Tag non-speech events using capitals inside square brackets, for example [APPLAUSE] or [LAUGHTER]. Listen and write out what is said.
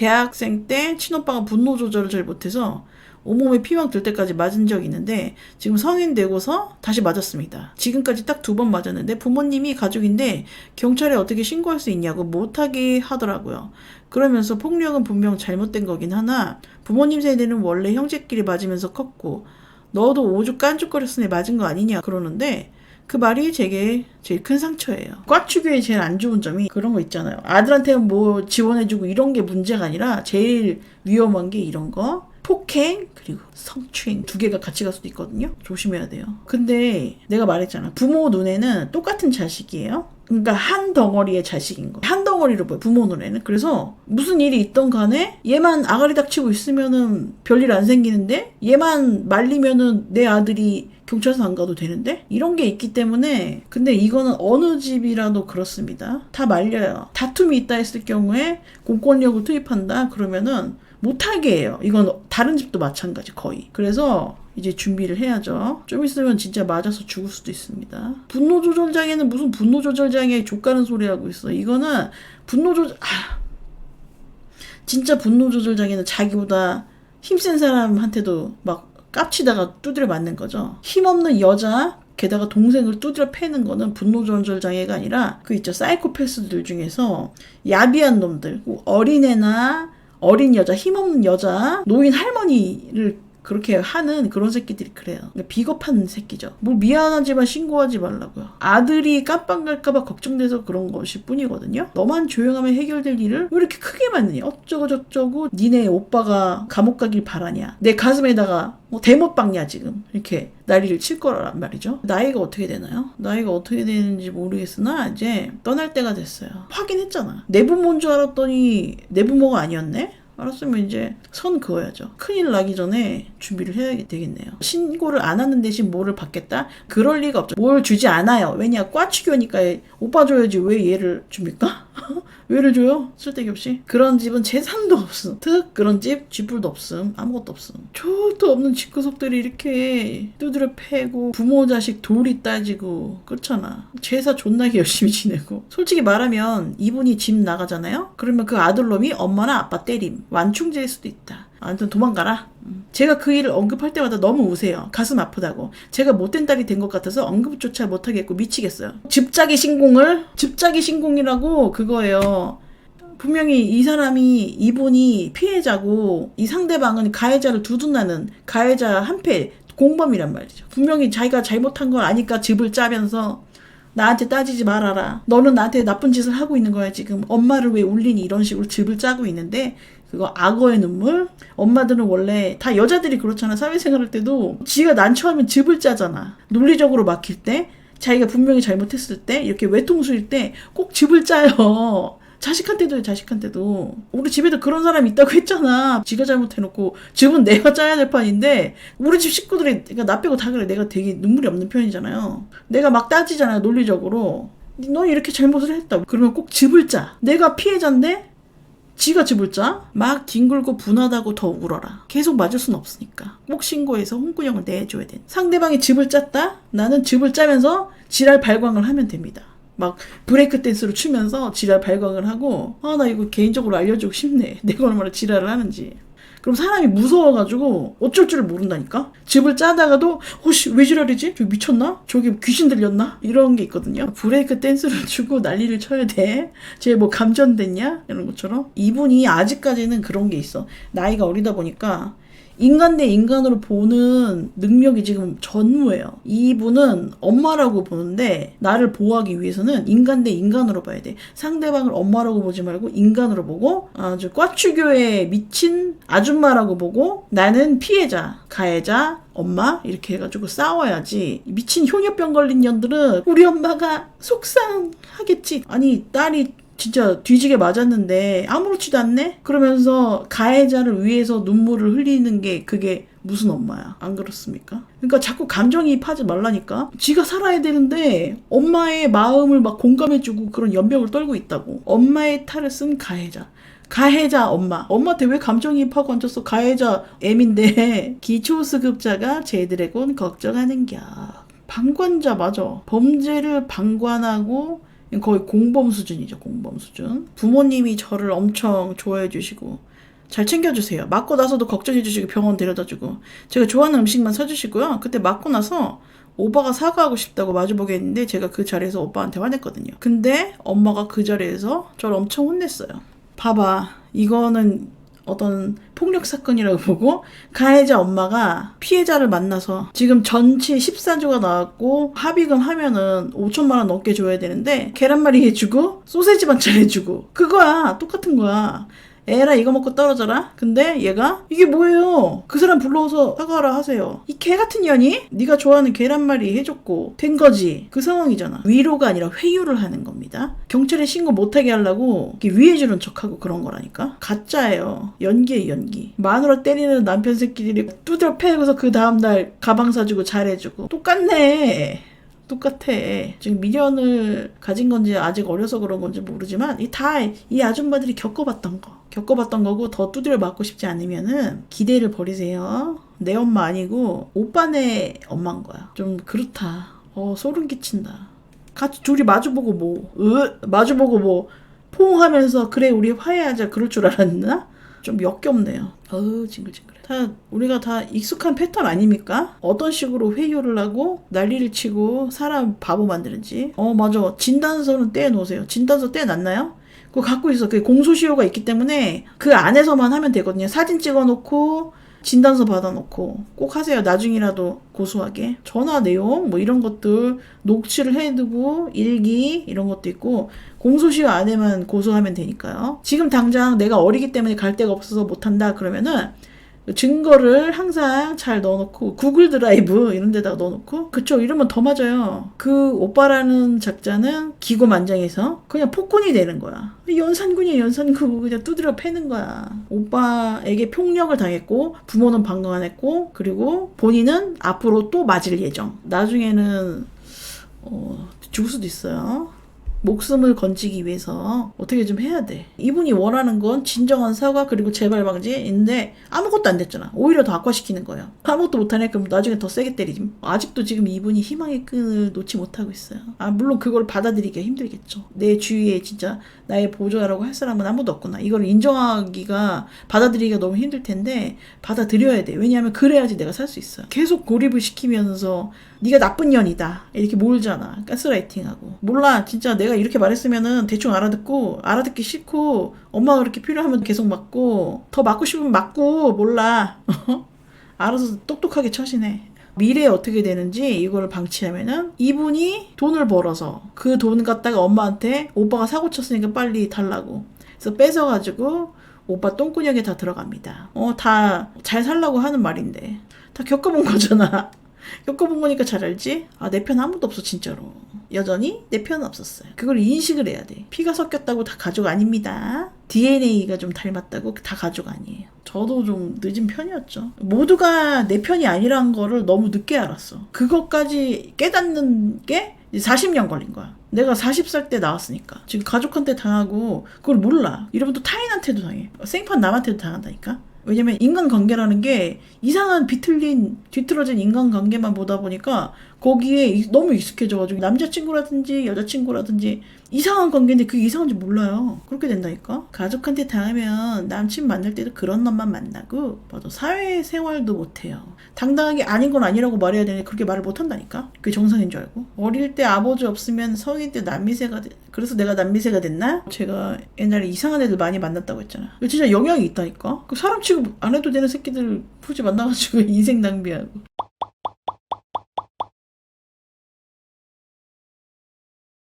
대학생 때 친오빠가 분노 조절을 잘 못해서 온몸에 피막 들 때까지 맞은 적이 있는데 지금 성인 되고서 다시 맞았습니다. 지금까지 딱 두 번 맞았는데 부모님이 가족인데 경찰에 어떻게 신고할 수 있냐고 못하게 하더라고요. 그러면서 폭력은 분명 잘못된 거긴 하나 부모님 세대는 원래 형제끼리 맞으면서 컸고 너도 오죽 깐죽거렸으니 맞은 거 아니냐 그러는데 그 말이 제게 제일 큰 상처예요. 과추교의 제일 안 좋은 점이 그런 거 있잖아요. 아들한테 뭐 지원해주고 이런 게 문제가 아니라 제일 위험한 게 이런 거. 폭행 그리고 성추행 두 개가 같이 갈 수도 있거든요. 조심해야 돼요. 근데 내가 말했잖아. 부모 눈에는 똑같은 자식이에요. 그러니까 한 덩어리의 자식인 거. 한 덩어리로 보여 부모 눈에는. 그래서 무슨 일이 있던 간에 얘만 아가리 닥치고 있으면은 별일 안 생기는데 얘만 말리면은 내 아들이 경찰서 안 가도 되는데 이런 게 있기 때문에 근데 이거는 어느 집이라도 그렇습니다. 다 말려요. 다툼이 있다 했을 경우에 공권력을 투입한다 그러면은 못하게 해요. 이건 다른 집도 마찬가지 거의. 그래서 이제 준비를 해야죠. 좀 있으면 진짜 맞아서 죽을 수도 있습니다. 분노 조절 장애는 무슨 분노 조절 장애 족가는 소리 하고 있어. 이거는 분노 조절 아 진짜 분노 조절 장애는 자기보다 힘센 사람한테도 막 깝치다가 두드려 맞는 거죠. 힘없는 여자 게다가 동생을 두드려 패는 거는 분노 조절 장애가 아니라 그 있죠 사이코패스들 중에서 야비한 놈들 어린애나 어린 여자 힘없는 여자 노인 할머니를 그렇게 하는 그런 새끼들이 그래요. 그러니까 비겁한 새끼죠. 뭘 미안하지만 신고하지 말라고요. 아들이 깜빵 갈까봐 걱정돼서 그런 것일 뿐이거든요. 너만 조용하면 해결될 일을 왜 이렇게 크게 만드냐. 어쩌고 저쩌고 니네 오빠가 감옥 가길 바라냐. 내 가슴에다가 뭐 대못 박냐 지금 이렇게 난리를 칠 거란 말이죠. 나이가 어떻게 되나요? 나이가 어떻게 되는지 모르겠으나 이제 떠날 때가 됐어요. 확인했잖아. 내 부모인 줄 알았더니 내 부모가 아니었네. 알았으면 이제 선 그어야죠. 큰일 나기 전에 준비를 해야 되겠네요. 신고를 안 하는 대신 뭐를 받겠다? 그럴 리가 없죠. 뭘 주지 않아요. 왜냐, 과추교니까 오빠 줘야지 왜 얘를 줍니까? 왜를 줘요? 쓸데기 없이. 그런 집은 재산도 없음. 특 그런 집 쥐뿔도 없음. 아무것도 없음. 저도 없는 집구석들이 이렇게 두드려 패고 부모 자식 도리 따지고 그렇잖아. 제사 존나게 열심히 지내고. 솔직히 말하면 이분이 집 나가잖아요? 그러면 그 아들놈이 엄마나 아빠 때림. 완충제일 수도 있다. 아무튼 도망가라. 음. 제가 그 일을 언급할 때마다 너무 우세요. 가슴 아프다고. 제가 못된 딸이 된 것 같아서 언급조차 못하겠고 미치겠어요. 집자기 신공을 집자기 신공이라고 그거예요. 분명히 이 사람이 이분이 피해자고 이 상대방은 가해자를 두둔하는 가해자 한패 공범이란 말이죠. 분명히 자기가 잘못한 걸 아니까 집을 짜면서 나한테 따지지 말아라. 너는 나한테 나쁜 짓을 하고 있는 거야, 지금. 엄마를 왜 울리니? 이런 식으로 집을 짜고 있는데, 그거 악어의 눈물? 엄마들은 원래 다 여자들이 그렇잖아. 사회생활 할 때도 지가 난처하면 집을 짜잖아. 논리적으로 막힐 때, 자기가 분명히 잘못했을 때, 이렇게 외통수일 때꼭 집을 짜요. 자식한테도 자식한테도 우리 집에도 그런 사람 있다고 했잖아 지가 잘못해놓고 집은 내가 짜야 될 판인데 우리 집 식구들이 그러니까 나 빼고 다 그래 내가 되게 눈물이 없는 편이잖아요 내가 막 따지잖아요 논리적으로 너 이렇게 잘못을 했다 그러면 꼭 집을 짜 내가 피해자인데 지가 집을 짜? 막 뒹굴고 분하다고 더 울어라. 계속 맞을 순 없으니까. 꼭 신고해서 홍군형을 내줘야 돼. 상대방이 집을 짰다? 나는 집을 짜면서 지랄 발광을 하면 됩니다. 막 브레이크 댄스를 추면서 지랄 발광을 하고 아 나 이거 개인적으로 알려주고 싶네 [LAUGHS] 내가 얼마나 지랄을 하는지 그럼 사람이 무서워가지고 어쩔 줄을 모른다니까 집을 짜다가도 혹시 왜 지랄이지? 저기 미쳤나? 저기 귀신 들렸나? 이런 게 있거든요 브레이크 댄스를 [LAUGHS] 추고 난리를 쳐야 돼 쟤 뭐 감전됐냐? 이런 것처럼 이분이 아직까지는 그런 게 있어 나이가 어리다 보니까 인간 대 인간으로 보는 능력이 지금 전무해요. 이분은 엄마라고 보는데 나를 보호하기 위해서는 인간 대 인간으로 봐야 돼. 상대방을 엄마라고 보지 말고 인간으로 보고 아주 과추교에 미친 아줌마라고 보고 나는 피해자, 가해자, 엄마 이렇게 해가지고 싸워야지 미친 효녀병 걸린 년들은 우리 엄마가 속상하겠지 아니 딸이 진짜 뒤지게 맞았는데 아무렇지도 않네? 그러면서 가해자를 위해서 눈물을 흘리는 게 그게 무슨 엄마야? 안 그렇습니까? 그러니까 자꾸 감정이입하지 말라니까. 지가 살아야 되는데 엄마의 마음을 막 공감해주고 그런 연병을 떨고 있다고. 엄마의 탈을 쓴 가해자. 가해자 엄마. 엄마한테 왜 감정이입하고 앉았어? 가해자 M인데 [LAUGHS] 기초수급자가 제드래곤 걱정하는 겨. 방관자 맞아. 범죄를 방관하고 거의 공범 수준이죠, 공범 수준. 부모님이 저를 엄청 좋아해 주시고, 잘 챙겨주세요. 맞고 나서도 걱정해 주시고 병원 데려다 주고, 제가 좋아하는 음식만 사주시고요. 그때 맞고 나서 오빠가 사과하고 싶다고 마주보게 했는데 제가 그 자리에서 오빠한테 화냈거든요. 근데 엄마가 그 자리에서 저를 엄청 혼냈어요. 봐봐, 이거는 어떤 폭력 사건이라고 [LAUGHS] 보고 가해자 엄마가 피해자를 만나서 지금 전치 14조가 나왔고 합의금 하면은 5천만 원 넘게 줘야 되는데 계란말이 해주고 소세지 반찬 해주고 그거야. 똑같은 거야 에라 이거 먹고 떨어져라? 근데 얘가 이게 뭐예요? 그 사람 불러서 사과하라 하세요. 이 개 같은 년이 네가 좋아하는 계란말이 해줬고 된 거지. 그 상황이잖아. 위로가 아니라 회유를 하는 겁니다. 경찰에 신고 못하게 하려고 위해주는 척하고 그런 거라니까. 가짜예요. 연기에 연기. 마누라 때리는 남편 새끼들이 두드려 패고서 그 다음날 가방 사주고 잘해주고. 똑같네 똑같아. 지금 미련을 가진 건지 아직 어려서 그런 건지 모르지만 이 다 이 아줌마들이 겪어봤던 거. 겪어봤던 거고 더 두드려 맞고 싶지 않으면은 기대를 버리세요. 내 엄마 아니고 오빠네 엄마인 거야. 좀 그렇다. 어 소름 끼친다. 같이 둘이 마주보고 뭐, 으 마주보고 뭐 포옹하면서 그래 우리 화해하자 그럴 줄 알았나? 좀 역겹네요. 어우 징글징글해. 다 우리가 다 익숙한 패턴 아닙니까? 어떤 식으로 회유를 하고 난리를 치고 사람 바보 만드는지. 어 맞아. 진단서는 떼놓으세요. 진단서 떼놨나요? 그거 갖고 있어. 그게 공소시효가 있기 때문에 그 안에서만 하면 되거든요. 사진 찍어놓고 진단서 받아놓고 꼭 하세요. 나중이라도 고소하게. 전화 내용 뭐 이런 것들 녹취를 해두고 일기 이런 것도 있고 공소시효 안에만 고소하면 되니까요. 지금 당장 내가 어리기 때문에 갈 데가 없어서 못한다 그러면은 증거를 항상 잘 넣어놓고 구글 드라이브 이런 데다가 넣어놓고 그쵸 이러면 더 맞아요. 그 오빠라는 작자는 기고만장해서 그냥 폭군이 되는 거야. 연산군이야 연산군 그냥 두드려 패는 거야. 오빠에게 폭력을 당했고 부모는 방관 안 했고 그리고 본인은 앞으로 또 맞을 예정. 나중에는 어, 죽을 수도 있어요 목숨을 건지기 위해서 어떻게 좀 해야 돼. 이분이 원하는 건 진정한 사과 그리고 재발 방지인데 아무것도 안 됐잖아. 오히려 더 악화시키는 거예요. 아무것도 못하네 그럼 나중에 더 세게 때리지. 아직도 지금 이분이 희망의 끈을 놓지 못하고 있어요. 아 물론 그걸 받아들이기가 힘들겠죠. 내 주위에 진짜 나의 보조라고 할 사람은 아무도 없구나. 이걸 인정하기가 받아들이기가 너무 힘들 텐데 받아들여야 돼. 왜냐하면 그래야지 내가 살 수 있어요. 계속 고립을 시키면서 네가 나쁜 년이다 이렇게 몰잖아. 가스라이팅하고 몰라 진짜 내가 이렇게 말했으면은 대충 알아듣고 알아듣기 싫고 엄마가 그렇게 필요하면 계속 맞고 더 맞고 싶으면 맞고 몰라. [LAUGHS] 알아서 똑똑하게 처신해. 미래에 어떻게 되는지 이거를 방치하면은 이분이 돈을 벌어서 그 돈 갖다가 엄마한테 오빠가 사고 쳤으니까 빨리 달라고. 그래서 뺏어가지고 오빠 똥구녕에 다 들어갑니다. 어, 다 잘 살라고 하는 말인데. 다 겪어본 거잖아. 겪어본 거니까 잘 알지? 아, 내 편 아무도 없어, 진짜로. 여전히 내 편은 없었어요. 그걸 인식을 해야 돼. 피가 섞였다고 다 가족 아닙니다. DNA가 좀 닮았다고 다 가족 아니에요. 저도 좀 늦은 편이었죠. 모두가 내 편이 아니라는 거를 너무 늦게 알았어. 그것까지 깨닫는 게 이제 40년 걸린 거야. 내가 40살 때 나왔으니까. 지금 가족한테 당하고 그걸 몰라. 이러면 또 타인한테도 당해. 생판 남한테도 당한다니까. 왜냐면 인간관계라는 게 이상한 비틀린 뒤틀어진 인간관계만 보다 보니까 거기에 이- 너무 익숙해져가지고 남자친구라든지 여자친구라든지 이상한 관계인데 그게 이상한지 몰라요. 그렇게 된다니까. 가족한테 당하면 남친 만날 때도 그런 놈만 만나고 맞아 사회생활도 못해요. 당당하게 아닌 건 아니라고 말해야 되는데 그렇게 말을 못한다니까. 그게 정상인 줄 알고. 어릴 때 아버지 없으면 성인 때 남미세가 돼. 그래서 내가 남미세가 됐나? 제가 옛날에 이상한 애들 많이 만났다고 했잖아. 진짜 영향이 있다니까. 그 사람 취급 안 해도 되는 새끼들 굳이 만나가지고 [LAUGHS] 인생 낭비하고.